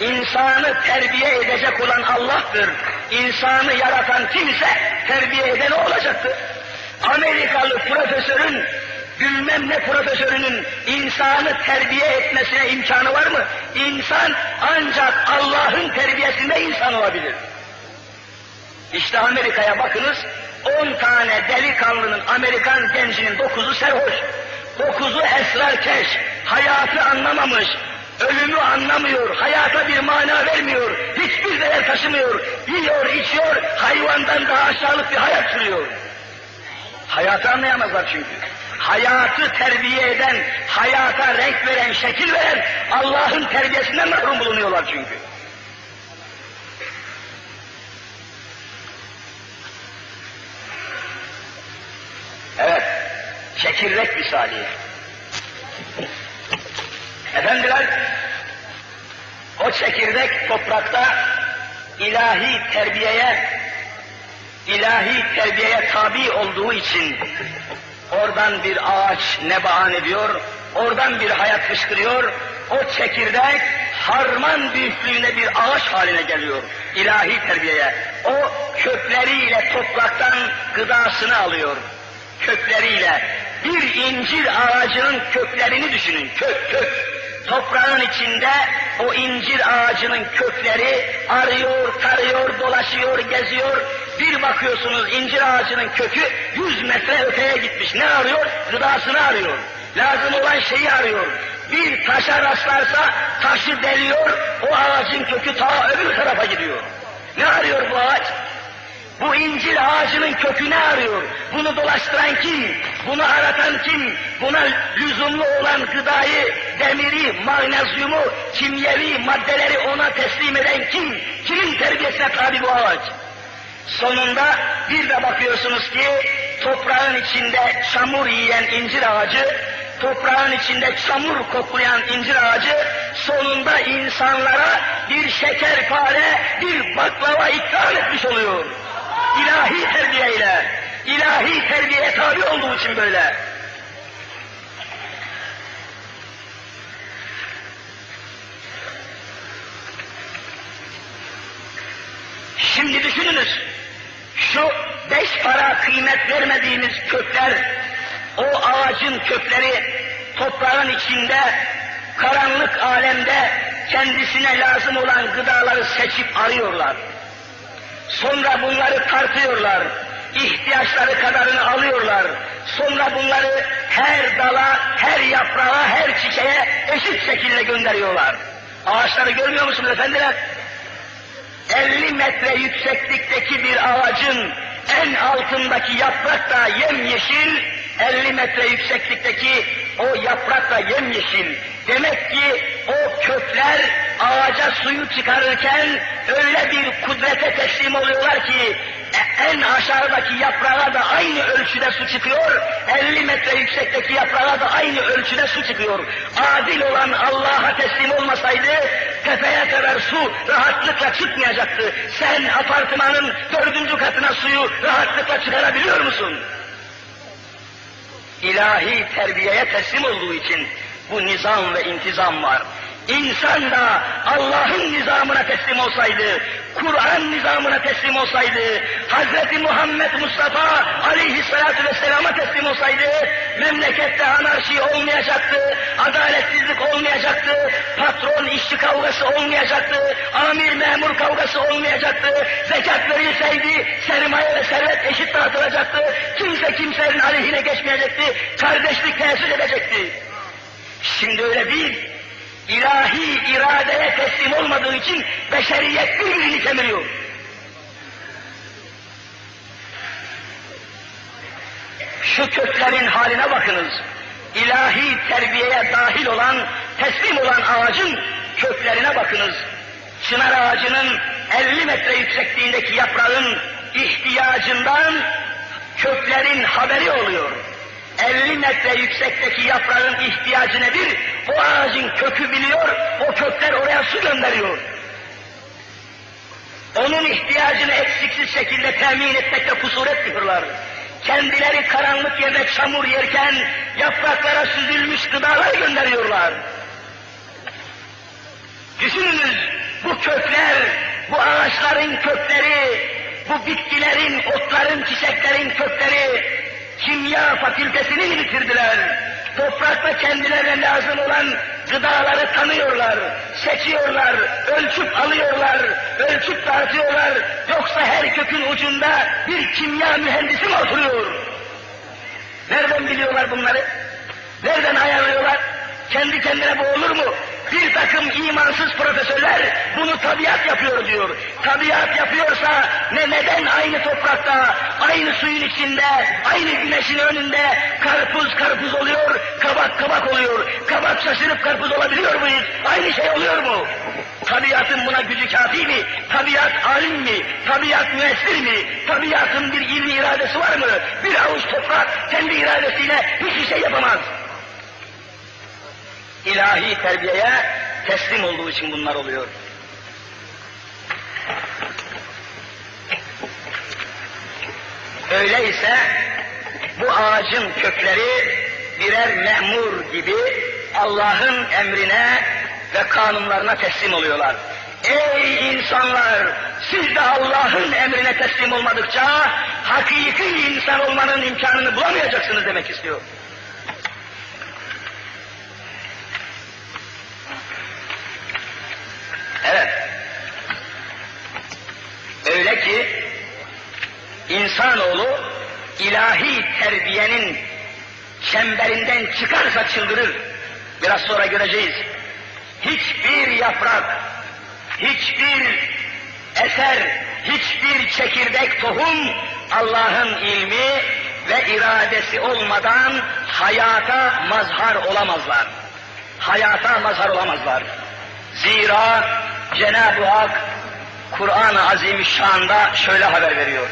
İnsanı terbiye edecek olan Allah'tır. İnsanı yaratan kimse terbiye eden o olacaktır. Amerikalı profesörün bilmem ne profesörünün insanı terbiye etmesine imkanı var mı? İnsan ancak Allah'ın terbiyesinde insan olabilir. İşte Amerika'ya bakınız, 10 tane delikanlının, Amerikan gencinin dokuzu serhoş, dokuzu esrarkeş, hayatı anlamamış, ölümü anlamıyor, hayata bir mana vermiyor, hiçbir değer taşımıyor, yiyor, içiyor, hayvandan daha aşağılık bir hayat sürüyor. Hayatı anlayamazlar çünkü. Hayatı terbiye eden, hayata renk veren, şekil veren Allah'ın terbiyesinden mahrum bulunuyorlar çünkü. Evet, çekirdek misali. Efendiler, o çekirdek toprakta ilahi terbiyeye, ilahi terbiyeye tabi olduğu için oradan bir ağaç nebaan ediyor, oradan bir hayat fışkırıyor, o çekirdek harman büyüklüğünde bir ağaç haline geliyor ilahi terbiyeye. O kökleriyle topraktan gıdasını alıyor. Kökleriyle. Bir incir ağacının köklerini düşünün. Kök kök. Toprağın içinde o incir ağacının kökleri arıyor, tarıyor, dolaşıyor, geziyor. Bir bakıyorsunuz incir ağacının kökü 100 metre öteye gitmiş. Ne arıyor? Gıdasını arıyor. Lazım olan şeyi arıyor. Bir taşa rastlarsa taşı deliyor, o ağacın kökü ta öbür tarafa gidiyor. Ne arıyor bu ağaç? Bu incir ağacının kökü ne arıyor? Bunu dolaştıran kim? Bunu aratan kim? Buna lüzumlu olan gıdayı, demiri, magnezyumu, kimyevi maddeleri ona teslim eden kim? Kimin terbiyesine tabi bu ağaç? Sonunda bir de bakıyorsunuz ki toprağın içinde çamur yiyen incir ağacı, toprağın içinde çamur koklayan incir ağacı sonunda insanlara bir şekerpare, bir baklava ikram etmiş oluyor. İlahi terbiyeyle, ilahi terbiyeye tabi olduğu için böyle. Şimdi düşününüz, şu beş para kıymet vermediğimiz kökler, o ağacın kökleri toprağın içinde, karanlık alemde kendisine lazım olan gıdaları seçip arıyorlar. Sonra bunları tartıyorlar. ihtiyaçları kadarını alıyorlar. Sonra bunları her dala, her yaprağa, her çiçeğe eşit şekilde gönderiyorlar. Ağaçları görmüyor musunuz efendiler? 50 metre yükseklikteki bir ağacın en altındaki yaprak da yemyeşil, 50 metre yükseklikteki o yaprak da yemyeşil. Demek ki o kökler ağaca suyu çıkarırken öyle bir kudrete teslim oluyorlar ki en aşağıdaki yaprağa da aynı ölçüde su çıkıyor, 50 metre yüksekteki yaprağa da aynı ölçüde su çıkıyor. Adil olan Allah'a teslim olmasaydı tepeye kadar su rahatlıkla çıkmayacaktı. Sen apartmanın dördüncü katına suyu rahatlıkla çıkarabiliyor musun? İlahi terbiyeye teslim olduğu için bu nizam ve intizam var. İnsan da Allah'ın nizamına teslim olsaydı, Kur'an nizamına teslim olsaydı, Hz. Muhammed Mustafa aleyhissalatu vesselama teslim olsaydı, memlekette anarşi olmayacaktı, adaletsizlik olmayacaktı, patron işçi kavgası olmayacaktı, amir memur kavgası olmayacaktı, zekat verilseydi sermaye ve servet eşit dağıtılacaktı, kimse kimsenin aleyhine geçmeyecekti, kardeşlik tesis edecekti. Şimdi öyle değil, ilahi iradeye teslim olmadığı için beşeriyet birbirini kemiriyor. Şu köklerin haline bakınız. İlahi terbiyeye dahil olan, teslim olan ağacın köklerine bakınız. Çınar ağacının 50 metre yüksekliğindeki yaprağın ihtiyacından köklerin haberi oluyor. 50 metre yüksekteki yaprağın ihtiyacı nedir? O ağacın kökü biliyor, o kökler oraya su gönderiyor. Onun ihtiyacını eksiksiz şekilde temin etmekte kusur etmiyorlar. Kendileri karanlık yerde çamur yerken yapraklara süzülmüş gıdalar gönderiyorlar. Düşününüz, bu kökler, bu ağaçların kökleri, bu bitkilerin, otların, çiçeklerin kökleri kimya fakültesini mi bitirdiler? Toprakta kendilerine lazım olan gıdaları tanıyorlar, seçiyorlar, ölçüp alıyorlar, ölçüp dağıtıyorlar. Yoksa her kökün ucunda bir kimya mühendisi mi oturuyor? Nereden biliyorlar bunları? Nereden ayarlıyorlar? Kendi kendine bu olur mu? Bir takım imansız profesörler bunu tabiat yapıyor diyor. Tabiat yapıyorsa ne neden aynı toprakta, aynı suyun içinde, aynı güneşin önünde karpuz karpuz oluyor, kabak kabak oluyor. Kabak şaşırıp karpuz olabiliyor muyuz? Aynı şey oluyor mu? Tabiatın buna gücü kafi mi? Tabiat alim mi? Tabiat müessir mi? Tabiatın bir ilmi iradesi var mı? Bir avuç toprak kendi iradesiyle hiçbir şey yapamaz ilahi terbiyeye teslim olduğu için bunlar oluyor. Öyleyse bu ağacın kökleri birer memur gibi Allah'ın emrine ve kanunlarına teslim oluyorlar. Ey insanlar! Siz de Allah'ın emrine teslim olmadıkça hakiki insan olmanın imkanını bulamayacaksınız demek istiyor. Evet. Öyle ki insanoğlu ilahi terbiyenin çemberinden çıkarsa çıldırır. Biraz sonra göreceğiz. Hiçbir yaprak, hiçbir eser, hiçbir çekirdek tohum Allah'ın ilmi ve iradesi olmadan hayata mazhar olamazlar. Hayata mazhar olamazlar. Zira Cenab-ı Hak Kur'an-ı Azimüşşan'da şöyle haber veriyor.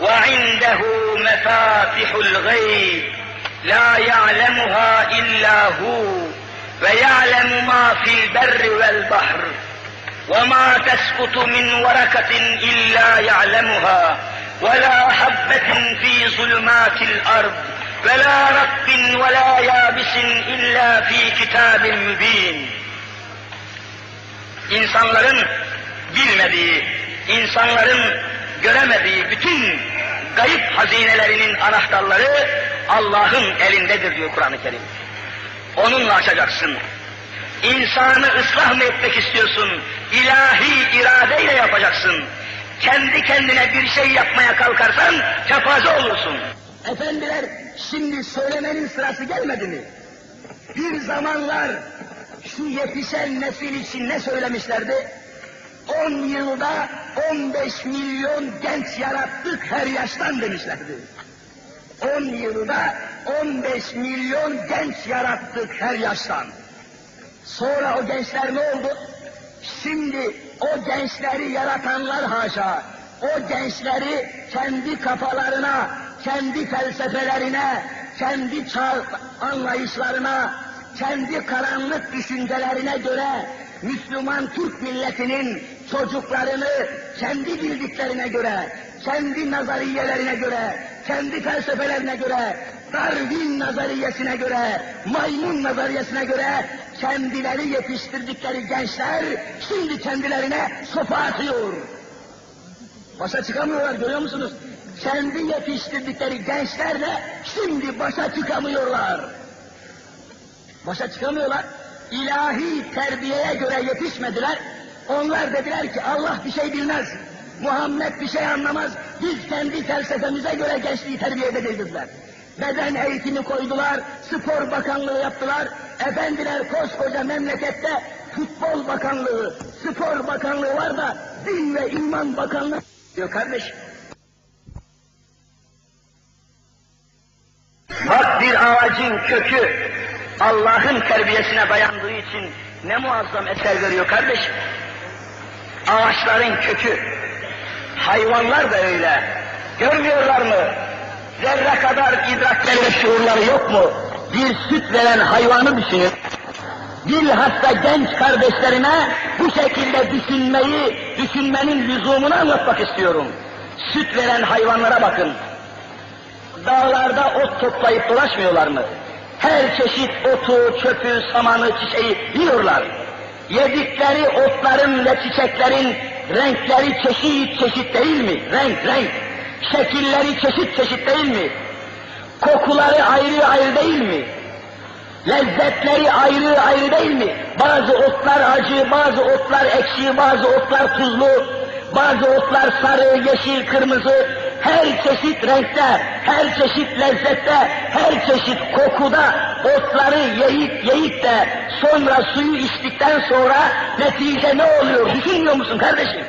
وَعِنْدَهُ مَفَاتِحُ الْغَيْبِ لَا يَعْلَمُهَا إِلَّا هُوَ وَيَعْلَمُ مَا فِي الْبَرِّ وَالْبَحْرِ وَمَا تَسْقُطُ مِنْ وَرَكَةٍ إِلَّا يَعْلَمُهَا وَلَا حَبَّةٍ فِي ظُلُمَاتِ الْأَرْضِ وَلَا رَطْبٍ وَلَا يَابِسٍ إِلَّا فِي كِتَابٍ مُبِينٍ insanların bilmediği, insanların göremediği bütün gayip hazinelerinin anahtarları Allah'ın elindedir diyor Kur'an-ı Kerim. Onunla açacaksın. İnsanı ıslah mı etmek istiyorsun? İlahi iradeyle yapacaksın. Kendi kendine bir şey yapmaya kalkarsan kefaze olursun. Efendiler şimdi söylemenin sırası gelmedi mi? Bir zamanlar şu yetişen nesil için ne söylemişlerdi? 10 yılda 15 milyon genç yarattık her yaştan demişlerdi. 10 yılda 15 milyon genç yarattık her yaştan. Sonra o gençler ne oldu? Şimdi o gençleri yaratanlar haşa, o gençleri kendi kafalarına, kendi felsefelerine, kendi çağ anlayışlarına, kendi karanlık düşüncelerine göre Müslüman Türk milletinin çocuklarını kendi bildiklerine göre, kendi nazariyelerine göre, kendi felsefelerine göre, Darwin nazariyesine göre, maymun nazariyesine göre kendileri yetiştirdikleri gençler şimdi kendilerine sopa atıyor. Başa çıkamıyorlar görüyor musunuz? Kendi yetiştirdikleri gençlerle şimdi başa çıkamıyorlar. Başa çıkamıyorlar. İlahi terbiyeye göre yetişmediler. Onlar dediler ki Allah bir şey bilmez. Muhammed bir şey anlamaz. Biz kendi felsefemize göre gençliği terbiye edeceğiz dediler. Beden eğitimi koydular, spor bakanlığı yaptılar. Efendiler koskoca memlekette futbol bakanlığı, spor bakanlığı var da din ve iman bakanlığı diyor kardeş. Bak bir ağacın kökü Allah'ın terbiyesine dayandığı için ne muazzam eser veriyor kardeş. Ağaçların kökü, hayvanlar da öyle. Görmüyorlar mı? Zerre kadar idrakleri ve şuurları yok mu? Bir süt veren hayvanı düşünün. Bilhassa genç kardeşlerime bu şekilde düşünmeyi, düşünmenin lüzumunu anlatmak istiyorum. Süt veren hayvanlara bakın. Dağlarda ot toplayıp dolaşmıyorlar mı? Her çeşit otu, çöpü, samanı, çiçeği yiyorlar. yedikleri otların ve çiçeklerin renkleri çeşit çeşit değil mi? Renk, renk. Şekilleri çeşit çeşit değil mi? Kokuları ayrı ayrı değil mi? Lezzetleri ayrı ayrı değil mi? Bazı otlar acı, bazı otlar ekşi, bazı otlar tuzlu, bazı otlar sarı, yeşil, kırmızı, her çeşit renkte, her çeşit lezzette, her çeşit kokuda otları yiyip yiyip de sonra suyu içtikten sonra netice ne oluyor düşünmüyor musun kardeşim?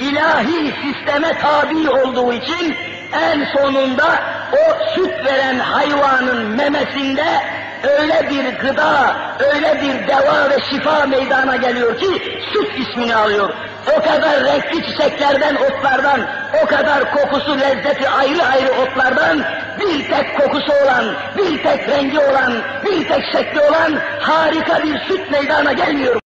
İlahi sisteme tabi olduğu için en sonunda o süt veren hayvanın memesinde öyle bir gıda, öyle bir deva ve şifa meydana geliyor ki süt ismini alıyor. O kadar renkli çiçeklerden, otlardan, o kadar kokusu, lezzeti ayrı ayrı otlardan bir tek kokusu olan, bir tek rengi olan, bir tek şekli olan harika bir süt meydana gelmiyor.